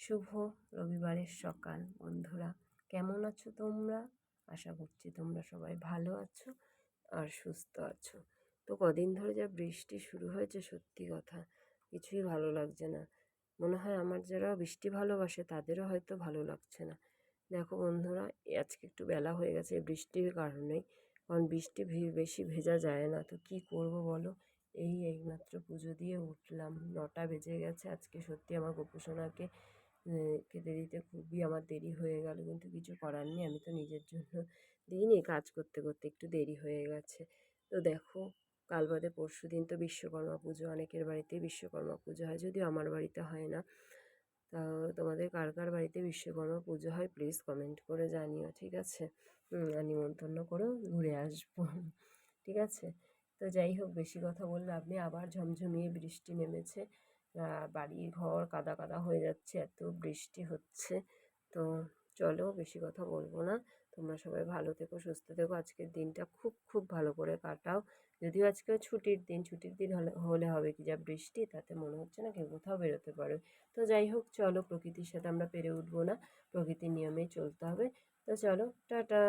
শুভ রবিবারের সকাল। বন্ধুরা, কেমন আছো তোমরা? আশা করছি তোমরা সবাই ভালো আছো আর সুস্থ আছো। তো কদিন ধরে যা বৃষ্টি শুরু হয়েছে, সত্যি কথা, কিছুই ভালো লাগছে না। মনে হয় আমার যারা বৃষ্টি ভালোবাসে, তাদেরও হয়তো ভালো লাগছে না। দেখো বন্ধুরা আজকে একটু বেলা হয়ে গেছে বৃষ্টির কারণেই। কারণ বৃষ্টি বেশি ভেজা যায় না। তো কি করব বলো? এই এইমাত্র পুজো দিয়ে উঠলাম। নটা বেজে গেছে আজকে, সত্যি আমার গোপুসোনাকে খেতে দিতে খুবই আমার দেরি হয়ে গেল। কিন্তু কিছু করার নেই, আমি তো নিজের জন্য দিইনি, কাজ করতে করতে একটু দেরি হয়ে গেছে। তো দেখো, কাল বাদে পরশু দিন তো বিশ্বকর্মা পুজো, অনেকের বাড়িতেই বিশ্বকর্মা পুজো হয়, যদিও আমার বাড়িতে হয় না। তা তোমাদের কার কার বাড়িতে বিশ্বকর্মা পুজো হয় প্লিজ কমেন্ট করে জানিও, ঠিক আছে? নিমন্ত্রণ করেও ঘুরে আসব। ঠিক আছে? তো যাই হোক, বেশি কথা বললে আপনি আবার ঝমঝমিয়ে বৃষ্টি নেমেছে। বাড়ি ঘর কাদা কাদা হয়ে যাচ্ছে, এত বৃষ্টি হচ্ছে। তো চলো, বেশি কথা বলব না। তোমরা সবাই ভালো থেকো, সুস্থ থেকো। আজকের দিনটা খুব খুব ভালো করে কাটাও। যদিও আজকে ছুটির দিন ছুটির দিন হলে হলে হবে কি যা বৃষ্টি, তাতে মনে হচ্ছে না কেউ কোথাও বেরোতে পারে। তো যাই হোক, চলো, প্রকৃতির সাথে আমরা পেরে উঠবো না। প্রকৃতির নিয়মেই চলতে হবে। তো চলো, টাটা!